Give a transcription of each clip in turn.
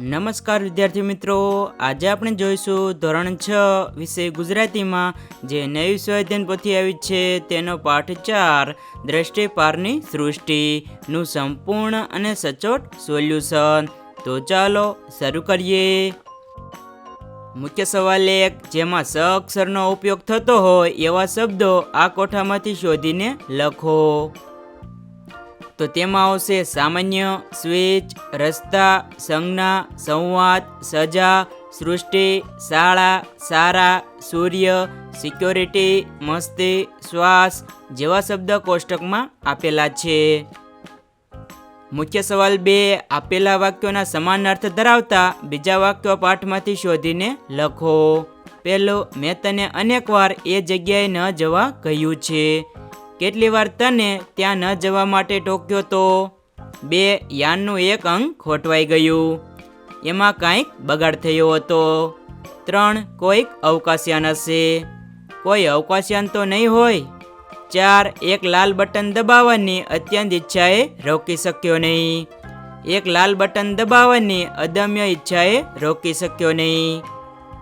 નમસ્કાર વિદ્યાર્થી મિત્રો. આજે આપણે જોઈશું ધોરણ છ વિષય ગુજરાતીમાં, જે નવી સ્વાધ્યન પોથી આવી છે. તેનો પાઠ ચાર, દ્રષ્ટિ સૃષ્ટિનું સંપૂર્ણ અને સચોટ સોલ્યુશન. તો ચાલો શરૂ કરીએ. મુખ્ય સવાલ એક, જેમાં સ અક્ષરનો ઉપયોગ થતો હોય એવા શબ્દો આ કોઠામાંથી શોધીને લખો. તો તેમાં આવશે સામાન્ય સ્વિચ રસ્તા, સંજ્ઞા, સંવાદ, સજા, સૃષ્ટિ, શાળા, સારા, સૂર્ય, સિક્યોરિટી, મસ્તી, શ્વાસ જેવા શબ્દ કોષ્ટકમાં આપેલા છે. મુખ્ય સવાલ બે, આપેલા વાક્યોના સમાન અર્થ ધરાવતા બીજા વાક્યો પાઠમાંથી શોધીને લખો. પહેલું, મેં તને અનેકવાર એ જગ્યાએ ન જવા કહ્યું છે. કેટલી વાર તને ત્યાં ન જવા માટે ટોક્યો તો? બે, યાનનું એક અંગ ખોટવાઈ ગયું. એમાં કાંઈક બગાડ થયો હતો. ત્રણ, કોઈક અવકાશયાન હશે. કોઈ અવકાશયાન તો નહીં હોય. ચાર, એક લાલ બટન દબાવવાની અત્યંત ઈચ્છાએ રોકી શક્યો નહીં. એક લાલ બટન દબાવવાની અદમ્ય ઈચ્છાએ રોકી શક્યો નહીં.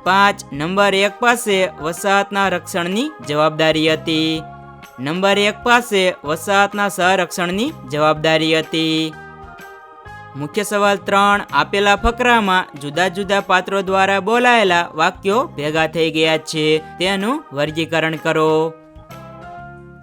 પાંચ, નંબર એક પાસે વસાહતના રક્ષણની જવાબદારી હતી. નંબર એક પાસે વસાહતના સંરક્ષણની જવાબદારી હતી. મુખ્ય સવાલ ત્રણ, આપેલા ફકરામાં જુદા જુદા પાત્રો દ્વારા બોલાયેલા વાક્યો ભેગા થઈ ગયા છે, તેનું વર્ગીકરણ કરો.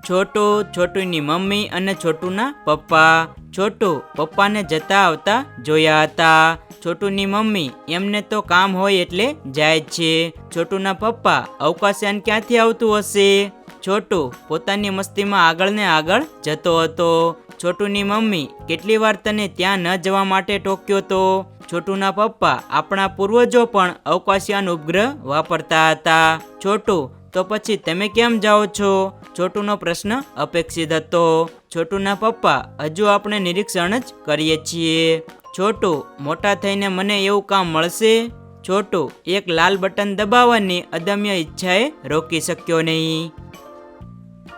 છોટુ, છોટુની મમ્મી અને છોટુના પપ્પા. છોટુ પપ્પાને જતા આવતા જોયા હતા. છોટુની મમ્મી એમને તો કામ હોય એટલે જાય છે. છોટુના પપ્પા અવકાશયાન ક્યાંથી આવતું હશે? છોટુ પોતાની મસ્તીમાં આગળ ને આગળ જતો હતો. છોટુની મમ્મી કેટલી વાર તને ત્યાં ન જવા માટે ટોક્યો તો? છોટુના પપ્પા આપણા પૂર્વજો પણ અવકાશયાન ઉપગ્રહ વાપરતા હતા. છોટુ, તો પછી તમે કેમ જાઓ છો? છોટુનો પ્રશ્ન અપેક્ષિત હતો. છોટુના પપ્પા, હજુ આપણે નિરીક્ષણ જ કરીએ છીએ. છોટુ, મોટા થઈને મને એવું કામ મળશે? છોટુ, એક લાલ બટન દબાવવાની અદમ્ય ઈચ્છાએ રોકી શક્યો નહીં.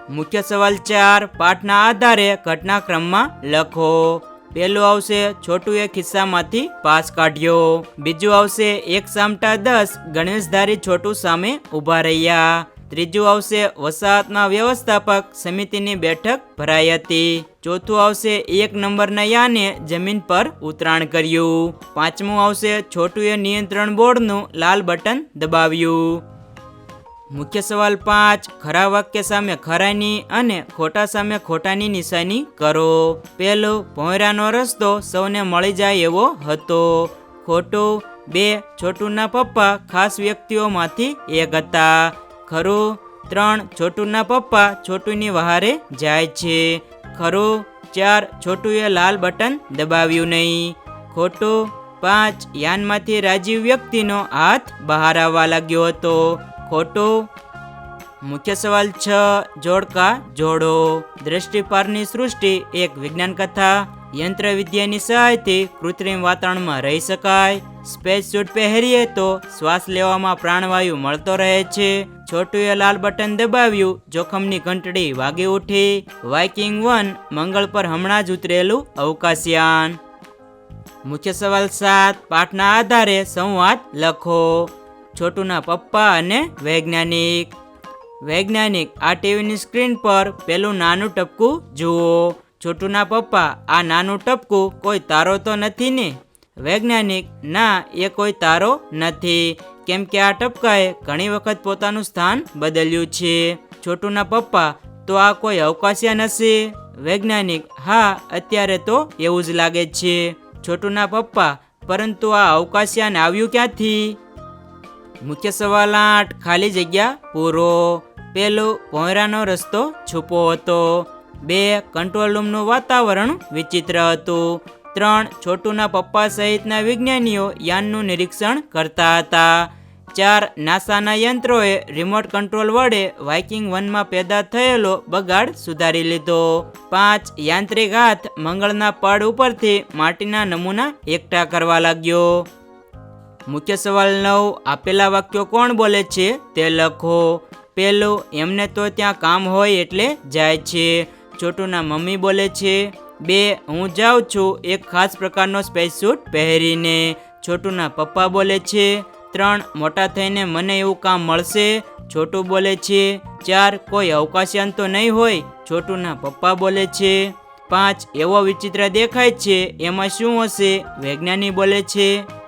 મુખ્ય સવાલ ચાર, પાઠના આધારે ઘટનાક્રમમાં લખો. પહેલું આવશે, છોટુએ ખિસ્સામાંથી પાસ કાઢ્યો. બીજું આવશે, એક સામટા દસ ગણેશધારી છોટુ સામે ઊભા રહ્યા. ત્રીજું આવશે, વસાહતના વ્યવસ્થાપક સમિતિની બેઠક ભરાઈ હતી. ચોથું આવશે, એક નંબરના યાને જમીન પર ઉતરાણ કર્યું. પાંચમું આવશે, છોટુએ નિયંત્રણ બોર્ડનું લાલ બટન દબાવ્યું. મુખ્ય સવાલ પાંચ. ખરા વાક્ય સામે ખરાની અને ખોટા સામે ખોટાની નિશાની કરો. પહેલું, ભોંયરાનો રસ્તો સૌને મળી જાય એવો હતો. ખોટું, બે, છોટુના પપ્પા ખાસ વ્યક્તિઓમાંથી એક હતા. ખરું, ત્રણ, છોટુના પપ્પા છોટુની વહારે જાય છે. ખરું, ચાર, છોટુએ લાલ બટન દબાવ્યું નહીં. ખોટું, પાંચ, યાનમાંથી રાજીવ વ્યક્તિનો હાથ બહાર આવવા લાગ્યો હતો. ખોટું મુખ્ય સવાલ છ, જોડકા જોડો. દ્રષ્ટિપારની સૃષ્ટિ એક વિજ્ઞાન કથા. યંત્ર વિદ્યાની સહાયથી કૃત્રિમ વાતાવરણમાં રહી શકાય. સ્પેસ સૂટ પહેરીએ તો શ્વાસ લેવામાં પ્રાણવાયુ મળતો રહે છે. છોટુએ લાલ બટન દબાવ્યું, જોખમની ઘંટડી વાગી ઉઠી. વાઇકિંગ વન મંગળ પર હમણાં જ ઉતરેલું અવકાશયાન. મુખ્ય સવાલ સાત, પાઠના આધારે સંવાદ લખો. છોટુના પપ્પા અને વૈજ્ઞાનિક. વૈજ્ઞાનિક, આ ટીવીની સ્ક્રીન પર પેલું નાનું ટપકું જુઓ. છોટુના પપ્પા, આ નાનું ટપકું કોઈ તારો તો નથી ને? વૈજ્ઞાનિક, ના, એ કોઈ તારો નથી. કેમ કે આ ટપકાએ ઘણી વખત પોતાનું સ્થાન બદલ્યું છે. છોટુના પપ્પા, તો આ કોઈ અવકાશિયા નથી? વૈજ્ઞાનિક, હા, અત્યારે તો એવું જ લાગે છે. છોટુના પપ્પા, પરંતુ આ અવકાશયાન આવ્યું ક્યાંથી? મુખ્ય સવાલ આઠ. ખાલી જગ્યા પૂરો. પહેલું ભોંયરાનો રસ્તો છુપો હતો. બે કંટ્રોલ રૂમનું વાતાવરણ વિચિત્ર હતું. ત્રણ, છોટુના પપ્પા સહિતના વિજ્ઞાનીઓ યાનનું નિરીક્ષણ કરતા હતા. ચાર, નાસાના યંત્રોએ રિમોટ કંટ્રોલ વડે વાઇકિંગ વનમાં પેદા થયેલો બગાડ સુધારી લીધો. પાંચ, યાંત્રિક હાથ મંગળના પડ ઉપરથી માટીના નમૂના એકઠા કરવા લાગ્યો. મુખ્ય સવાલ નવ, આપેલા વાક્યો કોણ બોલે છે? તે લખો. પહેલું, એમને તો ત્યાં કામ હોય એટલે જાય છે. છોટુના મમ્મી બોલે છે, બે, હું જાઉં છું, એક ખાસ પ્રકારનો સ્પેસ સૂટ પહેરીને. છોટુના પપ્પા બોલે છે, ત્રણ, મોટા થઈને મને એવું કામ મળશે. છોટું બોલે છે, ચાર, કોઈ અવકાશયાન તો નહીં હોય. છોટુના પપ્પા બોલે છે, પાંચ, એવો વિચિત્ર દેખાય છે, એમાં શું હશે? વૈજ્ઞાનિક બોલે છે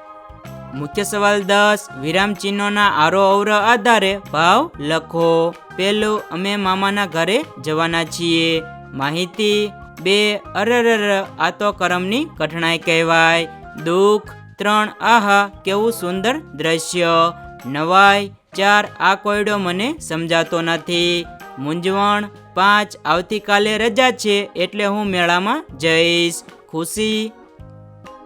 મુખ્ય સવાલ દસ. વિરામ ચિહ્નોના આરો અવરો આધારે ભાવ લખો. પહેલું, અમે મામાના ઘરે જવાના છીએ. માહિતી બે અરરર આ તો કરમની કઠણાઈ કહેવાય. દુઃખ ત્રણ, આહા, કેવું સુંદર દ્રશ્ય. નવાઈ ચાર, આ કોયડો મને સમજાતો નથી. મૂંઝવણ પાંચ, આવતીકાલે રજા છે, એટલે હું મેળામાં જઈશ. ખુશી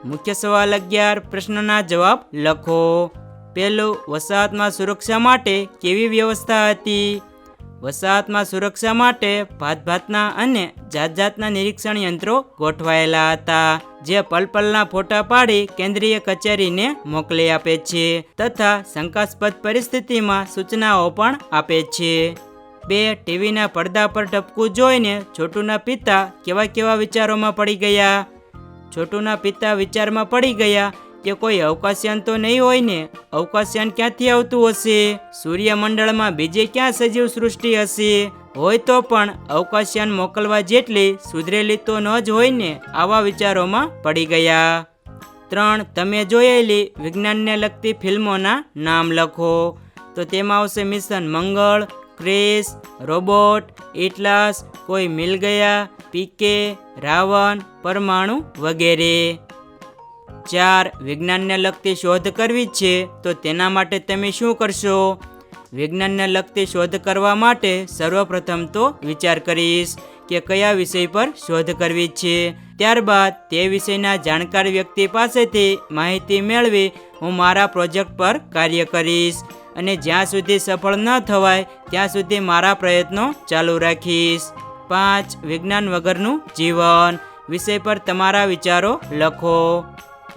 મુખ્ય સવાલ અગિયાર પ્રશ્નના જવાબ લખો. પહેલું, વસાહતમાં સુરક્ષા માટે કેવી વ્યવસ્થા હતી? વસાહતમાં સુરક્ષા માટે ભાતભાતના અને જાત જાતના નિરીક્ષણ યંત્રો ગોઠવાયેલા હતા, જે પલપલના ફોટા પાડી કેન્દ્રીય કચેરીને મોકલી આપે છે તથા શંકાસ્પદ પરિસ્થિતિમાં સૂચનાઓ પણ આપે છે. બે, ટીવીના પડદા પર ટપકું જોઈને છોટુના પિતા કેવા કેવા વિચારોમાં પડી ગયા? છોટુના પિતા વિચારમાં પડી ગયા કે કોઈ અવકાશયાન તો નહીં હોય ને, અવકાશયાન ક્યાંથી આવતું હશે? સૂર્યમંડળમાં બીજે ક્યાં સજીવ સૃષ્ટિ હશે? હોય તો પણ અવકાશયાન મોકલવા જેટલી સુધરેલી તો ન જ હોય ને, આવા વિચારોમાં પડી ગયા. ત્રણ, તમે જોયેલી વિજ્ઞાનને લગતી ફિલ્મોના નામ લખો. તો તેમાં આવશે મિશન મંગળ ક્રેસ રોબોટ, ઇટલાસ, કોઈ મિલ ગયા, પીકે, રાવણ, પરમાણુ વગેરે. ચાર વિજ્ઞાનને લગતી શોધ કરવી છે, તો તેના માટે તમે શું કરશો? વિજ્ઞાનને લગતી શોધ કરવા માટે સર્વપ્રથમ તો વિચાર કરીશ કે કયા વિષય પર શોધ કરવી છે. ત્યારબાદ તે વિષયના જાણકાર વ્યક્તિ પાસેથી માહિતી મેળવી હું મારા પ્રોજેક્ટ પર કાર્ય કરીશ. અને જ્યાં સુધી સફળ ન થવાય, ત્યાં સુધી મારા પ્રયત્નો ચાલુ રાખીશ. પાંચ, વિજ્ઞાન વગરનું જીવન. વિષય પર તમારા વિચારો લખો.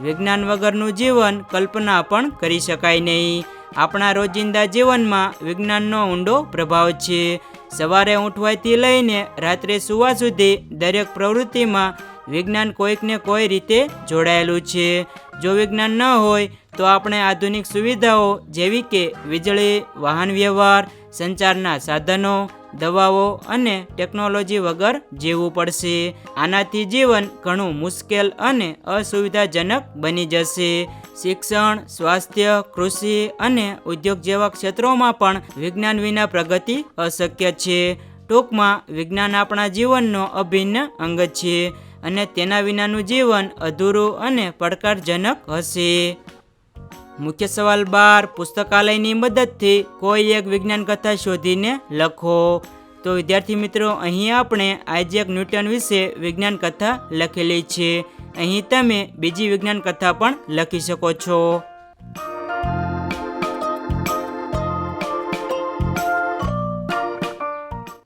વિજ્ઞાન વગરનું જીવન કલ્પના પણ કરી શકાય નહીં. આપણા રોજિંદા જીવનમાં વિજ્ઞાનનો ઊંડો પ્રભાવ છે. સવારે ઉઠવાથી લઈને રાત્રે સુવા સુધી દરેક પ્રવૃત્તિમાં વિજ્ઞાન કોઈકને કોઈ રીતે જોડાયેલું છે. જો વિજ્ઞાન ન હોય, તો આપણે આધુનિક સુવિધાઓ જેવી કે વીજળી, વાહન વ્યવહાર, સંચારના સાધનો, દવાઓ અને ટેકનોલોજી વગર જીવવું પડશે. આનાથી જીવન ઘણું મુશ્કેલ અને અસુવિધાજનક બની જશે. શિક્ષણ, સ્વાસ્થ્ય, કૃષિ અને ઉદ્યોગ જેવા ક્ષેત્રોમાં પણ વિજ્ઞાન વિના પ્રગતિ અશક્ય છે. ટૂંકમાં, વિજ્ઞાન આપણા જીવનનો અભિન્ન અંગ છે. અને તેના વિનાનું જીવન અધૂરું અને પડકારજનક હશે. મુખ્ય સવાલ બાર, પુસ્તકાલયની મદદથી કોઈ એક વિજ્ઞાન કથા શોધીને લખો. તો વિદ્યાર્થી મિત્રો, અહીં આપણે આઇજેક ન્યૂટન વિશે વિજ્ઞાન કથા લખેલી છે. અહીં તમે બીજી વિજ્ઞાન કથા પણ લખી શકો છો.